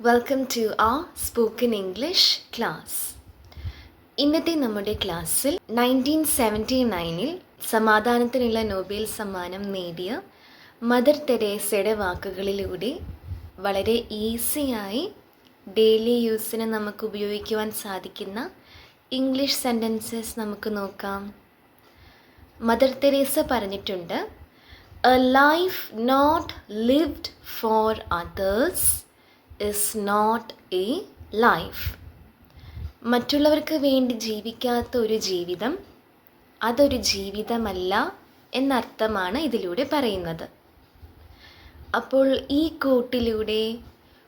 Welcome to a spoken English class ഇന്നത്തെ നമ്മുടെ ക്ലാസ്സിൽ നയന്റീൻ സെവന്റി നയനിൽ സമാധാനത്തിനുള്ള നോബേൽ സമ്മാനം നേടിയ മദർ തെരേസയുടെ വാക്കുകളിലൂടെ വളരെ ഈസിയായി ഡെയിലി യൂസിന് നമുക്ക് ഉപയോഗിക്കുവാൻ സാധിക്കുന്ന ഇംഗ്ലീഷ് സെന്റൻസസ് നമുക്ക് നോക്കാം. മദർ തെരേസ പറഞ്ഞിട്ടുണ്ട് a life not lived for others is not a life മറ്റുള്ളവർക്ക് വേണ്ടി ജീവിക്കാത്ത ഒരു ജീവിതം അതൊരു ജീവിതമല്ല എന്നർത്ഥമാണ് ഇതിലൂടെ പറയുന്നത്. അപ്പോൾ ഈ കോട്ടിലൂടെ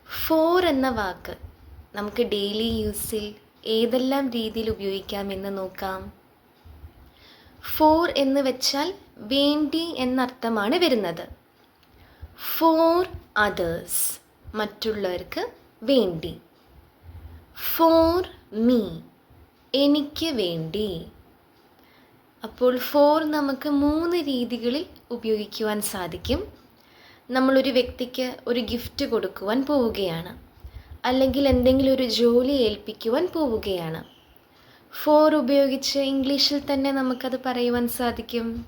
ഫോർ എന്ന വാക്ക് നമുക്ക് ഡെയിലി യൂസിൽ ഏതെല്ലാം രീതിയിൽ ഉപയോഗിക്കാമെന്ന് നോക്കാം. ഫോർ എന്ന് വെച്ചാൽ വേണ്ടി എന്നർത്ഥമാണ് വരുന്നത്. ഫോർ അതേഴ്സ് മറ്റുള്ളവർക്ക് വേണ്ടി. ഫോർ മീ എനിക്ക് വേണ്ടി. അപ്പോൾ ഫോർ നമുക്ക് മൂന്ന് രീതികളിൽ ഉപയോഗിക്കുവാൻ സാധിക്കും. നമ്മളൊരു വ്യക്തിക്ക് ഒരു ഗിഫ്റ്റ് കൊടുക്കുവാൻ പോവുകയാണ്. അല്ലെങ്കിൽ എന്തെങ്കിലും ഒരു ജോലി ഏൽപ്പിക്കുവാൻ പോവുകയാണ്. ഫോർ ഉപയോഗിച്ച് ഇംഗ്ലീഷിൽ തന്നെ നമുക്കത് പറയുവാൻ സാധിക്കും.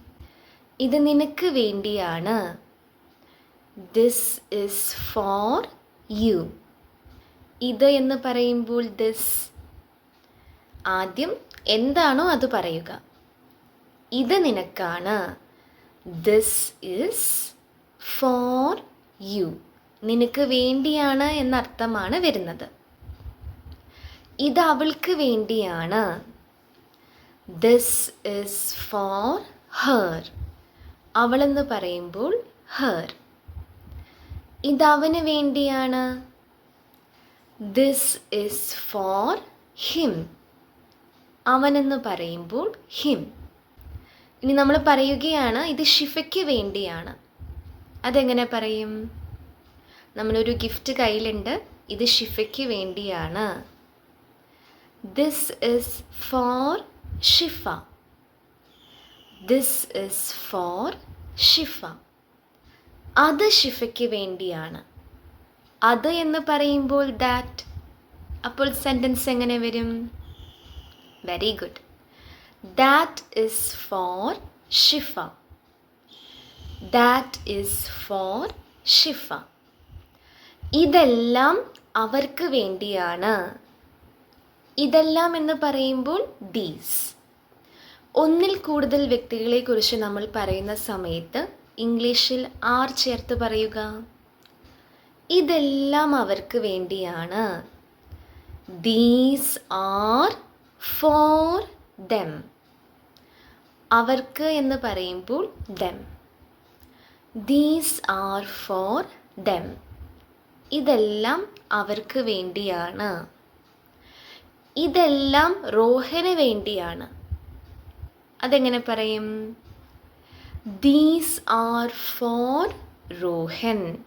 ഇത് നിനക്ക് വേണ്ടിയാണ്. ദിസ് ഇസ് ഫോർ യു ഇത് എന്ന് പറയുമ്പോൾ ദിസ് ആദ്യം എന്താണോ അത് പറയുക. ഇത് നിനക്കാണ്. ദിസ് ഇസ് ഫോർ യു നിനക്ക് വേണ്ടിയാണ് എന്നർത്ഥമാണ് വരുന്നത്. ഇത് അവൾക്ക് വേണ്ടിയാണ്. ദിസ് ഇസ് ഫോർ ഹർ അവളെന്ന് പറയുമ്പോൾ ഹർ ഇത് അവന് വേണ്ടിയാണ്. ദിസ് ഇസ് ഫോർ ഹിം അവനെന്ന് പറയുമ്പോൾ ഹിം ഇനി നമ്മൾ പറയുകയാണ് ഇത് ഷിഫയ്ക്ക് വേണ്ടിയാണ്. അതെങ്ങനെ പറയും? നമ്മളൊരു ഗിഫ്റ്റ് കയ്യിലുണ്ട് ഇത് ഷിഫയ്ക്ക് വേണ്ടിയാണ്. This is for Shifa. This is for Shifa. അത് ഷിഫയ്ക്ക് വേണ്ടിയാണ്. അത് എന്ന് പറയുമ്പോൾ ദാറ്റ് അപ്പോൾ സെന്റൻസ് എങ്ങനെ വരും? Very good that is for Shifa that is for Shifa ഇതെല്ലാം അവർക്ക് വേണ്ടിയാണ്. ഇതെല്ലാം എന്ന് പറയുമ്പോൾ ദീസ് ഒന്നിൽ കൂടുതൽ വ്യക്തികളെക്കുറിച്ച് നമ്മൾ പറയുന്ന സമയത്ത് ഇംഗ്ലീഷിൽ ആർ ചേർത്ത് പറയുക. ഇതെല്ലാം അവർക്ക് വേണ്ടിയാണ്. ദീസ് ആർ ഫോർ ദം അവർക്ക് എന്ന് പറയുമ്പോൾ them these are for them ഇതെല്ലാം അവർക്ക് വേണ്ടിയാണ്. ഇതെല്ലാം റോഹന് വേണ്ടിയാണ്. അതെങ്ങനെ പറയും? These are for Rohan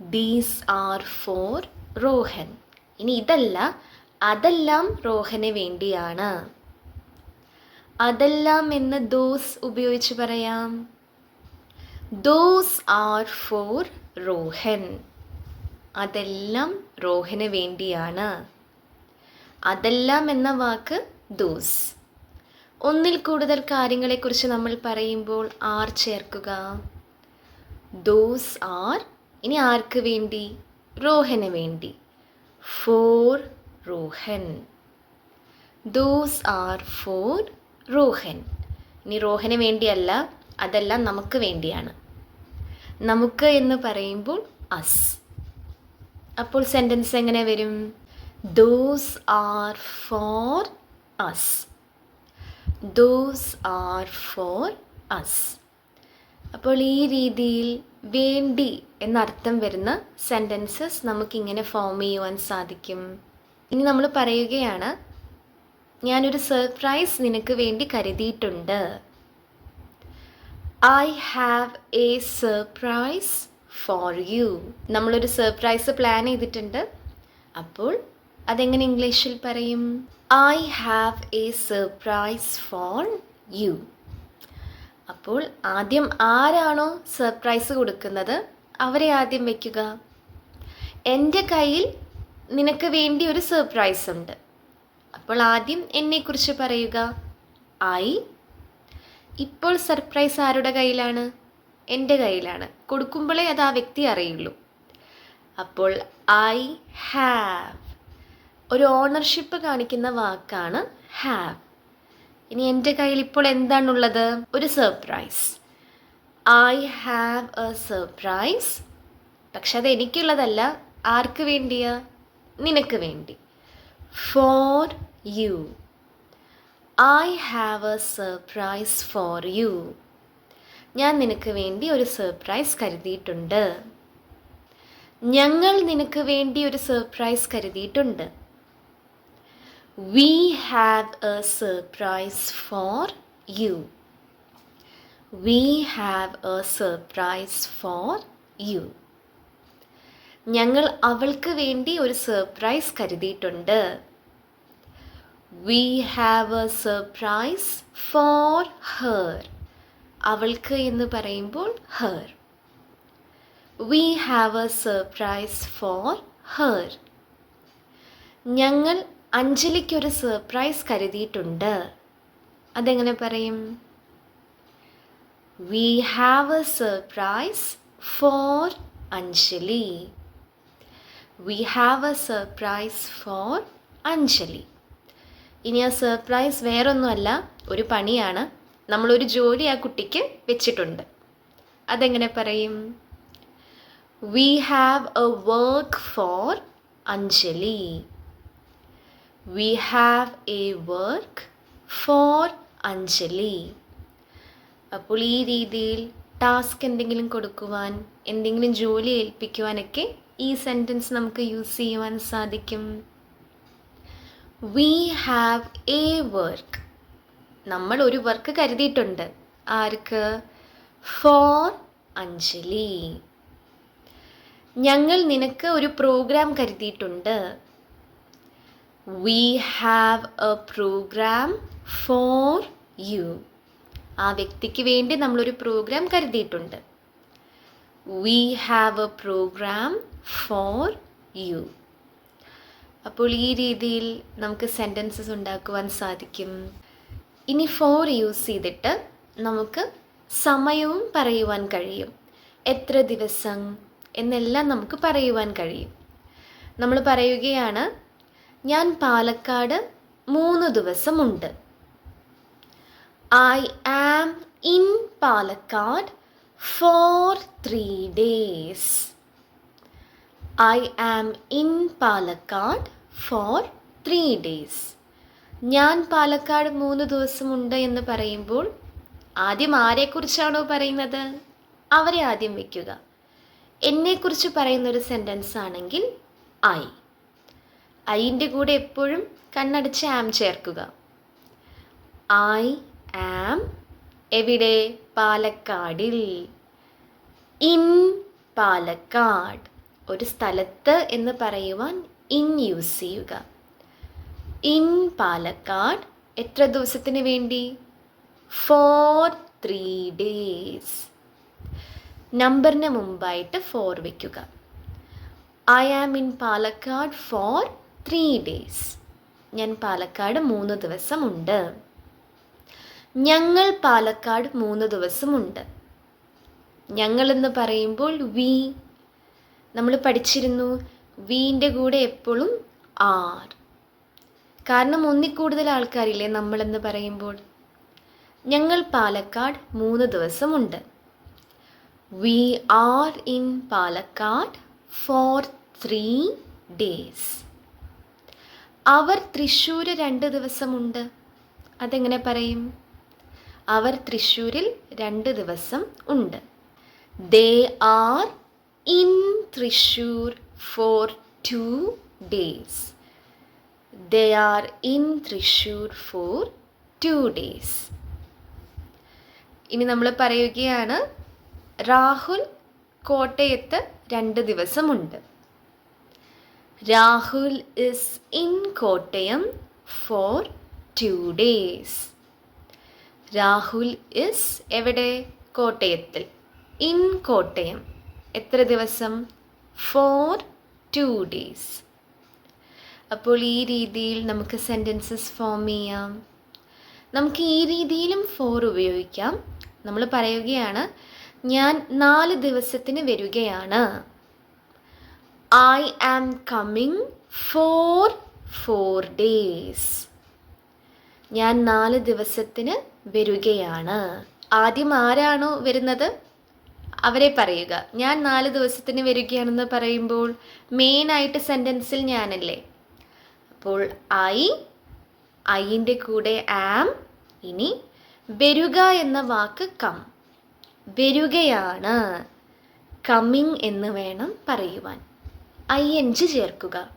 these are for Rohan ഇനി ഇതല്ല അതെല്ലാം റോഹന് വേണ്ടിയാണ്. അതെല്ലാം എന്ന് ദോസ് ഉപയോഗിച്ച് പറയാം. Those are for Rohan. അതെല്ലാം റോഹന് വേണ്ടിയാണ്. അതെല്ലാം എന്ന വാക്ക് ദോസ്. ഒന്നിൽ കൂടുതൽ കാര്യങ്ങളെക്കുറിച്ച് നമ്മൾ പറയുമ്പോൾ ആർ ചേർക്കുക. ദോസ് ആർ ഇനി ആർക്ക് വേണ്ടി? റോഹന് വേണ്ടി. For Rohan. Those are for Rohan. ഇനി റോഹന് വേണ്ടിയല്ല അതെല്ലാം നമുക്ക് വേണ്ടിയാണ്. നമുക്ക് എന്ന് പറയുമ്പോൾ അസ് അപ്പോൾ സെന്റൻസ് എങ്ങനെ വരും? Those are for us those are for us അപ്പോൾ ഈ രീതിയിൽ വേണ്ടി എന്നർത്ഥം വരുന്ന സെന്റൻസസ് നമുക്കിങ്ങനെ ഫോം ചെയ്യുവാൻ സാധിക്കും. ഇനി നമ്മൾ പറയുകയാണ് ഞാനൊരു സർപ്രൈസ് നിനക്ക് വേണ്ടി കരുതിയിട്ടുണ്ട്. I have a surprise for you നമ്മളൊരു സർപ്രൈസ് പ്ലാൻ ചെയ്തിട്ടുണ്ട്. അപ്പോൾ അതെങ്ങനെ ഇംഗ്ലീഷിൽ പറയും? I have a surprise for you അപ്പോൾ ആദ്യം ആരാണോ സർപ്രൈസ് കൊടുക്കുന്നത്? അവരെ ആദ്യം വയ്ക്കുക എന്റെ കയ്യിൽ നിനക്ക് വേണ്ടി ഒരു സർപ്രൈസ് ഉണ്ട്. അപ്പോൾ ആദ്യം എന്നെക്കുറിച്ച് പറയുക. ഐ ഇപ്പോൾ സർപ്രൈസ് ആരുടെ കയ്യിലാണ്? എന്റെ കയ്യിലാണ്. കൊടുക്കുമ്പോഴേ അത് ആ വ്യക്തി അറിയുള്ളൂ. അപ്പോൾ ഐ ഹാവ് ഒരു ഓണർഷിപ്പ് കാണിക്കുന്ന വാക്കാണ് ഹാവ് ഇനി എന്റെ കയ്യിൽ ഇപ്പോൾ എന്താണുള്ളത്? ഒരു surprise I have a surprise പക്ഷെ അത് എനിക്കുള്ളതല്ല. ആർക്ക് വേണ്ടിയാ? നിനക്ക് വേണ്ടി. For you I have a surprise for you ഞാൻ നിനക്ക് വേണ്ടി ഒരു സർപ്രൈസ് കരുതിയിട്ടുണ്ട്. ഞങ്ങൾ നിനക്ക് വേണ്ടി ഒരു സർപ്രൈസ് കരുതിയിട്ടുണ്ട്. We have a surprise for you we have a surprise for you ഞങ്ങൾ അവൾക്ക് വേണ്ടി ഒരു സർപ്രൈസ് കരുതിയിട്ടുണ്ട്. We have a surprise for her അവൾക്ക് എന്ന് പറയുമ്പോൾ her we have a surprise for her ഞങ്ങൾ അഞ്ജലിക്കൊരു സർപ്രൈസ് കരുതിയിട്ടുണ്ട്. അതെങ്ങനെ പറയും? We have a surprise for Anjali. We have a surprise for Anjali. ഇനി ആ സർപ്രൈസ് വേറൊന്നുമല്ല ഒരു പണിയാണ്. നമ്മളൊരു ജോലി ആ കുട്ടിക്ക് വെച്ചിട്ടുണ്ട്. അതെങ്ങനെ പറയും? We have a work for Anjali. We have a work for Anjali അപ്പോൾ ഈ രീതിയിൽ ടാസ്ക് എന്തെങ്കിലും കൊടുക്കുവാൻ എന്തെങ്കിലും ജോലി ഏൽപ്പിക്കുവാനൊക്കെ ഈ സെന്റൻസ് നമുക്ക് യൂസ് ചെയ്യുവാൻ സാധിക്കും. വി ഹാവ് എ വർക്ക് നമ്മൾ ഒരു വർക്ക് കരുതിയിട്ടുണ്ട്. ആർക്ക്? ഫോർ അഞ്ജലി ഞങ്ങൾ നിനക്ക് ഒരു programme കരുതിയിട്ടുണ്ട്. We have a programme for you ആ വ്യക്തിക്ക് വേണ്ടി നമ്മളൊരു programme കരുതിയിട്ടുണ്ട്. We have a programme for you അപ്പോൾ ഈ രീതിയിൽ നമുക്ക് സെന്റൻസസ് ഉണ്ടാക്കുവാൻ സാധിക്കും. ഇനി ഫോർ യൂസ് ചെയ്തിട്ട് നമുക്ക് സമയവും പറയുവാൻ കഴിയും. എത്ര ദിവസം എന്നെല്ലാം നമുക്ക് പറയുവാൻ കഴിയും. നമ്മൾ പറയുകയാണ് ഞാൻ പാലക്കാട് മൂന്ന് ദിവസമുണ്ട്. I am in Palakkad for three days I am in Palakkad for three days ഞാൻ പാലക്കാട് മൂന്ന് ദിവസമുണ്ട് എന്ന് പറയുമ്പോൾ ആദ്യം ആരെക്കുറിച്ചാണോ പറയുന്നത്? അവരെ ആദ്യം വയ്ക്കുക എന്നെക്കുറിച്ച് പറയുന്ന ഒരു സെന്റൻസ് ആണെങ്കിൽ ഐ ഐന്റെ കൂടെ എപ്പോഴും കണ്ണടച്ച് ആം ചേർക്കുക. ഐ ആം എവിടെ? പാലക്കാടിൽ. ഇൻ പാലക്കാട്. ഒരു സ്ഥലത്ത് എന്ന് പറയുവാൻ ഇൻ യൂസ് ചെയ്യുക. ഇൻ പാലക്കാട് എത്ര ദിവസത്തിന് വേണ്ടി? For three days. നമ്പറിന് മുമ്പായിട്ട് ഫോർ വയ്ക്കുക I am in Palakkad for three days ഞാൻ പാലക്കാട് മൂന്ന് ദിവസമുണ്ട്. ഞങ്ങൾ പാലക്കാട് മൂന്ന് ദിവസമുണ്ട്. ഞങ്ങൾ എന്ന് പറയുമ്പോൾ വി നമ്മൾ പഠിച്ചിരുന്നു വീന്റെ കൂടെ എപ്പോഴും ആർ കാരണം ഒന്നിൽ കൂടുതൽ ആൾക്കാരില്ലേ നമ്മളെന്ന് പറയുമ്പോൾ. ഞങ്ങൾ പാലക്കാട് മൂന്ന് ദിവസമുണ്ട്. We are in Palakkad for three days അവർ തൃശ്ശൂർ രണ്ട് ദിവസമുണ്ട്. അതെങ്ങനെ പറയും? അവർ തൃശ്ശൂരിൽ രണ്ട് ദിവസം ഉണ്ട്. They are in Thrissur for two days they are in Thrissur for two days ഇനി നമ്മൾ പറയുകയാണ് രാഹുൽ കോട്ടയത്ത് രണ്ട് ദിവസമുണ്ട്. Rahul is in Kottayam for two days Rahul is എവിടെ? കോട്ടയത്തിൽ. ഇൻ കോട്ടയം. എത്ര ദിവസം? ഫോർ ടു ഡേയ്സ് അപ്പോൾ ഈ രീതിയിൽ നമുക്ക് സെന്റൻസസ് ഫോം ചെയ്യാം. നമുക്ക് ഈ രീതിയിലും ഫോർ ഉപയോഗിക്കാം. നമ്മൾ പറയുകയാണ് ഞാൻ നാല് ദിവസത്തിന് വരികയാണ്. I am coming for four days ഞാൻ നാല് ദിവസത്തിന് വരികയാണ്. ആദ്യം ആരാണോ വരുന്നത്? അവരെ പറയുക. ഞാൻ നാല് ദിവസത്തിന് വരികയാണെന്ന് പറയുമ്പോൾ മെയിനായിട്ട് സെന്റൻസിൽ ഞാനല്ലേ? അപ്പോൾ ഐ ഐന്റെ കൂടെ ആം ഇനി വരിക എന്ന വാക്ക് കം വരികയാണ്. കമ്മിങ് എന്ന് വേണം പറയുവാൻ. ഐ എൻ ജി ചേർക്കുക.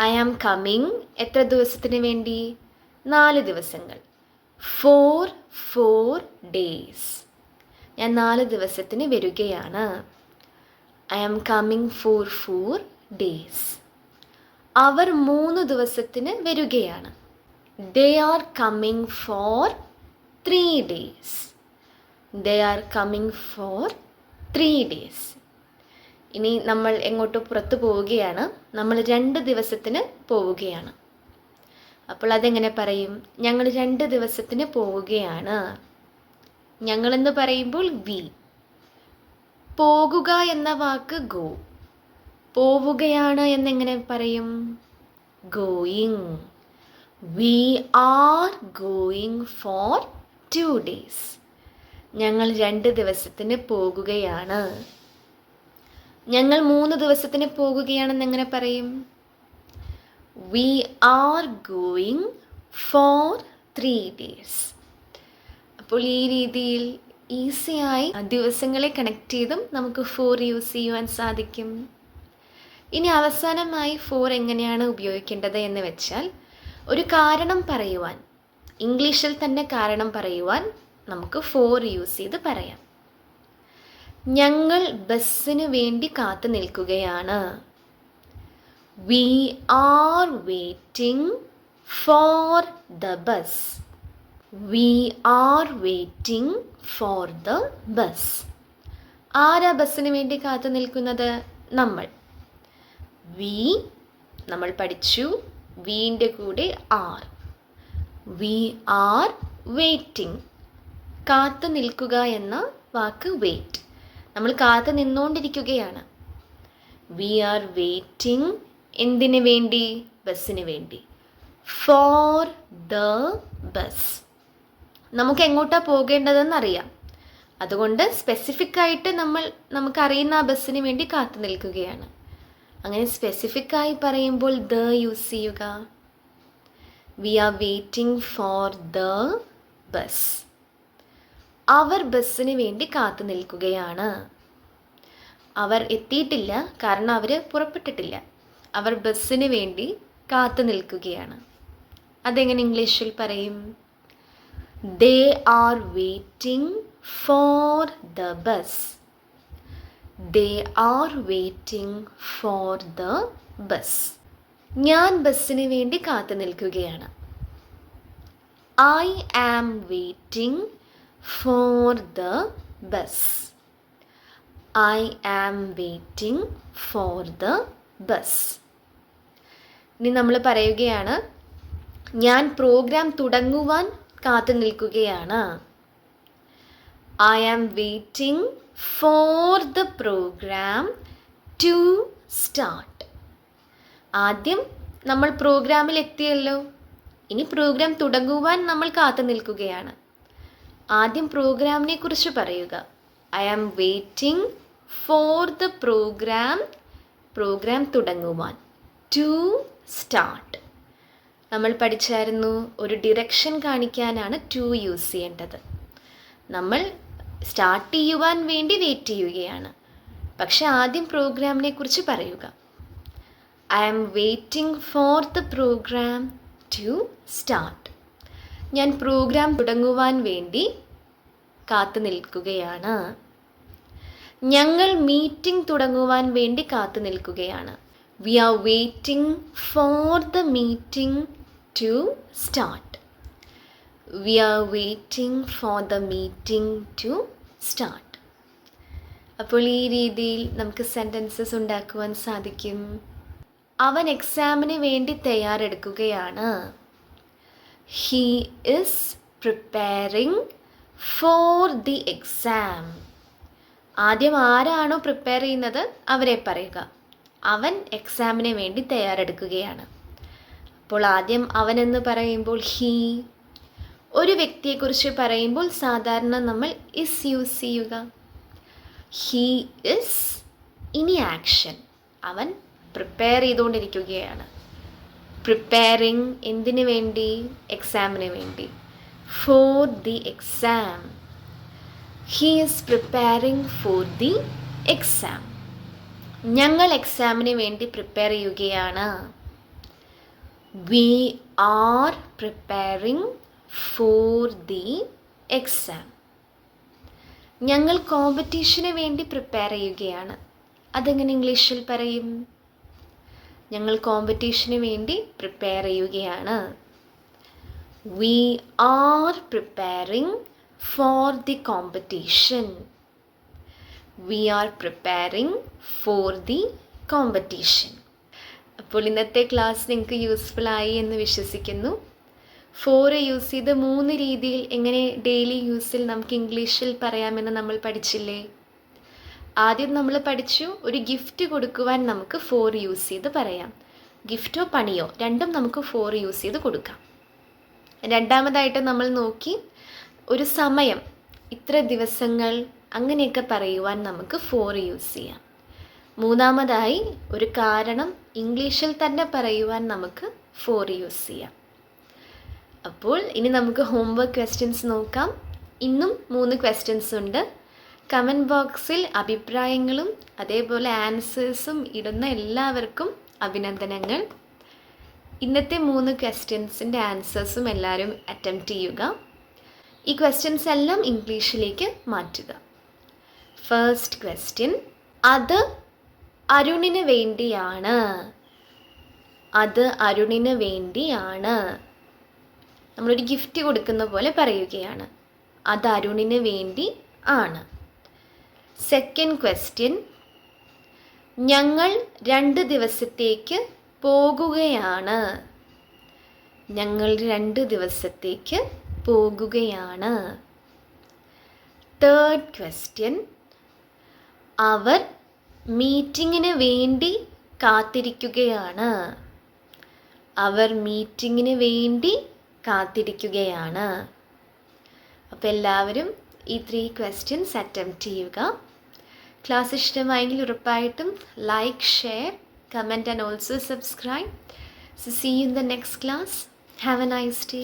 ഐ ആം കമ്മിങ് എത്ര ദിവസത്തിന് വേണ്ടി? നാല് ദിവസങ്ങൾ. ഫോർ ഫോർ ഡേയ്സ് ഞാൻ നാല് ദിവസത്തിന് വരികയാണ്. I am coming for four days അവർ മൂന്ന് ദിവസത്തിന് വരികയാണ്. They are coming for three days they are coming for three days ഇനി നമ്മൾ എങ്ങോട്ടോ പുറത്തു പോവുകയാണ്. നമ്മൾ രണ്ട് ദിവസത്തിന് പോവുകയാണ്. അപ്പോൾ അതെങ്ങനെ പറയും? ഞങ്ങൾ രണ്ട് ദിവസത്തിന് പോവുകയാണ്. ഞങ്ങളെന്ന് പറയുമ്പോൾ വി പോകുക എന്ന വാക്ക് ഗോ പോവുകയാണ് എന്നെങ്ങനെ പറയും? Going we are going for two days ഞങ്ങൾ രണ്ട് ദിവസത്തിന് പോകുകയാണ്. ഞങ്ങൾ മൂന്ന് ദിവസത്തിന് പോകുകയാണെന്ന് എങ്ങനെ പറയും? We are going for three days അപ്പോൾ ഈ രീതിയിൽ ഈസിയായി ദിവസങ്ങളെ കണക്ട് ചെയ്തും നമുക്ക് ഫോർ യൂസ് ചെയ്യുവാൻ സാധിക്കും. ഇനി അവസാനമായി ഫോർ എങ്ങനെയാണ് ഉപയോഗിക്കേണ്ടത് എന്ന് വെച്ചാൽ ഒരു കാരണം പറയുവാൻ ഇംഗ്ലീഷിൽ തന്നെ കാരണം പറയുവാൻ നമുക്ക് ഫോർ യൂസ് ചെയ്ത് പറയാം. ഞങ്ങൾ ബസ്സിനു വേണ്ടി കാത്തു നിൽക്കുകയാണ്. We are waiting for the bus we are waiting for the bus ആരാ ബസ്സിന് വേണ്ടി കാത്തു നിൽക്കുന്നത്? നമ്മൾ. വി നമ്മൾ പഠിച്ചു. വീന്റെ കൂടെ ആർ വി ആർ വെയിറ്റിംഗ് കാത്തു നിൽക്കുക എന്ന വാക്ക് വെയിറ്റ് നമ്മൾ കാത്തു നിന്നുകൊണ്ടിരിക്കുകയാണ് വി ആർ വെയിറ്റിംഗ് എന്തിനു വേണ്ടി? ബസ്സിന് വേണ്ടി. ഫോർ ദ ബസ് നമുക്ക് എങ്ങോട്ടാണ് പോകേണ്ടതെന്ന് അറിയാം അതുകൊണ്ട് സ്പെസിഫിക് ആയിട്ട് നമ്മൾ നമുക്കറിയുന്ന ആ ബസ്സിന് വേണ്ടി കാത്തു നിൽക്കുകയാണ്. അങ്ങനെ സ്പെസിഫിക് ആയി പറയുമ്പോൾ ദ യൂസ് ചെയ്യുക. We are waiting for the bus അവർ ബസ്സിന് വേണ്ടി കാത്തു നിൽക്കുകയാണ്. അവർ എത്തിയിട്ടില്ല. കാരണം അവർ പുറപ്പെട്ടിട്ടില്ല. അവർ ബസ്സിന് വേണ്ടി കാത്തു നിൽക്കുകയാണ്. അതെങ്ങനെ ഇംഗ്ലീഷിൽ പറയും? They are waiting for the bus they are waiting for the bus ഞാൻ ബസ്സിന് വേണ്ടി കാത്തു നിൽക്കുകയാണ്. I am waiting for the bus I am waiting for the bus ഇനി നമ്മൾ പറയുകയാണ് ഞാൻ പ്രോഗ്രാം തുടങ്ങുവാൻ കാത്തു നിൽക്കുകയാണ്. I am waiting for the programme to start ആദ്യം നമ്മൾ പ്രോഗ്രാമിൽ എത്തിയല്ലോ. ഇനി പ്രോഗ്രാം തുടങ്ങുവാൻ നമ്മൾ കാത്തു നിൽക്കുകയാണ്. ആദ്യം പ്രോഗ്രാമിനെ കുറിച്ച് പറയുക. I am waiting for the programme programme തുടങ്ങുവാൻ. To start നമ്മൾ പഠിച്ചായിരുന്നു ഒരു ഡിറക്ഷൻ കാണിക്കാനാണ് ടു യൂസ് ചെയ്യേണ്ടത്. നമ്മൾ സ്റ്റാർട്ട് ചെയ്യുവാൻ വേണ്ടി വെയിറ്റ് ചെയ്യുകയാണ്. പക്ഷെ ആദ്യം പ്രോഗ്രാമിനെ കുറിച്ച് പറയുക. I am waiting for the program to start ഞാൻ പ്രോഗ്രാം തുടങ്ങുവാൻ വേണ്ടി കാത്തു നിൽക്കുകയാണ്. ഞങ്ങൾ മീറ്റിംഗ് തുടങ്ങുവാൻ വേണ്ടി കാത്തു നിൽക്കുകയാണ്. We are waiting for the meeting to start we are waiting for the meeting to start അപ്പോൾ ഈ രീതിയിൽ നമുക്ക് സെന്റൻസസ് ഉണ്ടാക്കുവാൻ സാധിക്കും. അവൻ എക്സാമിന് വേണ്ടി തയ്യാറെടുക്കുകയാണ്. He is preparing for the exam ആദ്യം ആരാണോ പ്രിപ്പയർ ചെയ്യുന്നത് അവരെ പറയുക. അവൻ എക്സാമിന് വേണ്ടി തയ്യാറെടുക്കുകയാണ്. അപ്പോൾ ആദ്യം അവൻ എന്ന് പറയുമ്പോൾ ഹീ ഒരു വ്യക്തിയെക്കുറിച്ച് പറയുമ്പോൾ സാധാരണ നമ്മൾ ഇസ് യൂസ് ചെയ്യുക. ഹീ ഇസ് ഇനി ആക്ഷൻ അവൻ പ്രിപ്പയർ ചെയ്തുകൊണ്ടിരിക്കുകയാണ്. പ്രിപ്പയറിങ് എന്തിനു വേണ്ടി? എക്സാമിന് വേണ്ടി. For the exam he is preparing for the exam ഞങ്ങൾ എക്സാമിന് വേണ്ടി പ്രിപ്പയർ ചെയ്യുകയാണ്. We are preparing for the exam ഞങ്ങൾ കോമ്പറ്റീഷന് വേണ്ടി പ്രിപ്പയർ ചെയ്യുകയാണ്. അതെങ്ങനെ ഇംഗ്ലീഷിൽ പറയും? ഞങ്ങൾ കോമ്പറ്റീഷന് വേണ്ടി പ്രിപ്പയർ ചെയ്യുകയാണ്. We are preparing for the competition we are preparing for the competition അപ്പോൾ ഇന്നത്തെ ക്ലാസ് നിങ്ങൾക്ക് യൂസ്ഫുൾ ആയി എന്ന് വിശ്വസിക്കുന്നു. ഫോർ യൂസ് ചെയ്ത് മൂന്ന് രീതിയിൽ എങ്ങനെ ഡെയിലി യൂസിൽ നമുക്ക് ഇംഗ്ലീഷിൽ പറയാമെന്ന് നമ്മൾ പഠിച്ചില്ലേ? ആദ്യം നമ്മൾ പഠിച്ചു ഒരു ഗിഫ്റ്റ് കൊടുക്കുവാൻ നമുക്ക് ഫോർ യൂസ് ചെയ്ത് പറയാം. ഗിഫ്റ്റോ പണിയോ രണ്ടും നമുക്ക് ഫോർ യൂസ് ചെയ്ത് കൊടുക്കാം. രണ്ടാമതായിട്ട് നമ്മൾ നോക്കി ഒരു സമയം ഇത്ര ദിവസങ്ങൾ അങ്ങനെയൊക്കെ പറയുവാൻ നമുക്ക് ഫോർ യൂസ് ചെയ്യാം. മൂന്നാമതായി ഒരു കാരണം ഇംഗ്ലീഷിൽ തന്നെ പറയുവാൻ നമുക്ക് ഫോർ യൂസ് ചെയ്യാം. അപ്പോൾ ഇനി നമുക്ക് ഹോംവർക്ക് ക്വസ്റ്റ്യൻസ് നോക്കാം. ഇന്നും മൂന്ന് ക്വസ്റ്റ്യൻസ് ഉണ്ട്. കമന്റ് ബോക്സിൽ അഭിപ്രായങ്ങളും അതേപോലെ ആൻസേഴ്സും ഇടുന്ന എല്ലാവർക്കും അഭിനന്ദനങ്ങൾ. ഇന്നത്തെ മൂന്ന് ക്വസ്റ്റ്യൻസിന്റെ ആൻസേഴ്സും എല്ലാവരും അറ്റംപ്റ്റ് ചെയ്യുക. ഈ ക്വസ്റ്റ്യൻസ് എല്ലാം ഇംഗ്ലീഷിലേക്ക് മാറ്റുക. ഫസ്റ്റ് ക്വസ്റ്റ്യൻ അത് അരുണിന് വേണ്ടിയാണ്. അത് അരുണിന് വേണ്ടിയാണ്. നമ്മളൊരു ഗിഫ്റ്റ് കൊടുക്കുന്ന പോലെ പറയുകയാണ്. അത് അരുണിന് വേണ്ടി ആണ്. സെക്കൻഡ് ക്വസ്റ്റ്യൻ ഞങ്ങൾ രണ്ട് ദിവസത്തേക്ക് പോകുകയാണ്. ഞങ്ങൾ രണ്ട് ദിവസത്തേക്ക് പോകുകയാണ്. തേർഡ് ക്വസ്റ്റ്യൻ അവർ മീറ്റിങ്ങിന് വേണ്ടി കാത്തിരിക്കുകയാണ്. അവർ മീറ്റിങ്ങിന് വേണ്ടി കാത്തിരിക്കുകയാണ്. അപ്പോൾ എല്ലാവരും ഈ ത്രീ ക്വസ്റ്റ്യൻസ് അറ്റംപ്റ്റ് ചെയ്യുക. ക്ലാസ് ഇഷ്ടമായെങ്കിൽ ഉറപ്പായിട്ടും like share comment and also subscribe see you in the next class have a nice day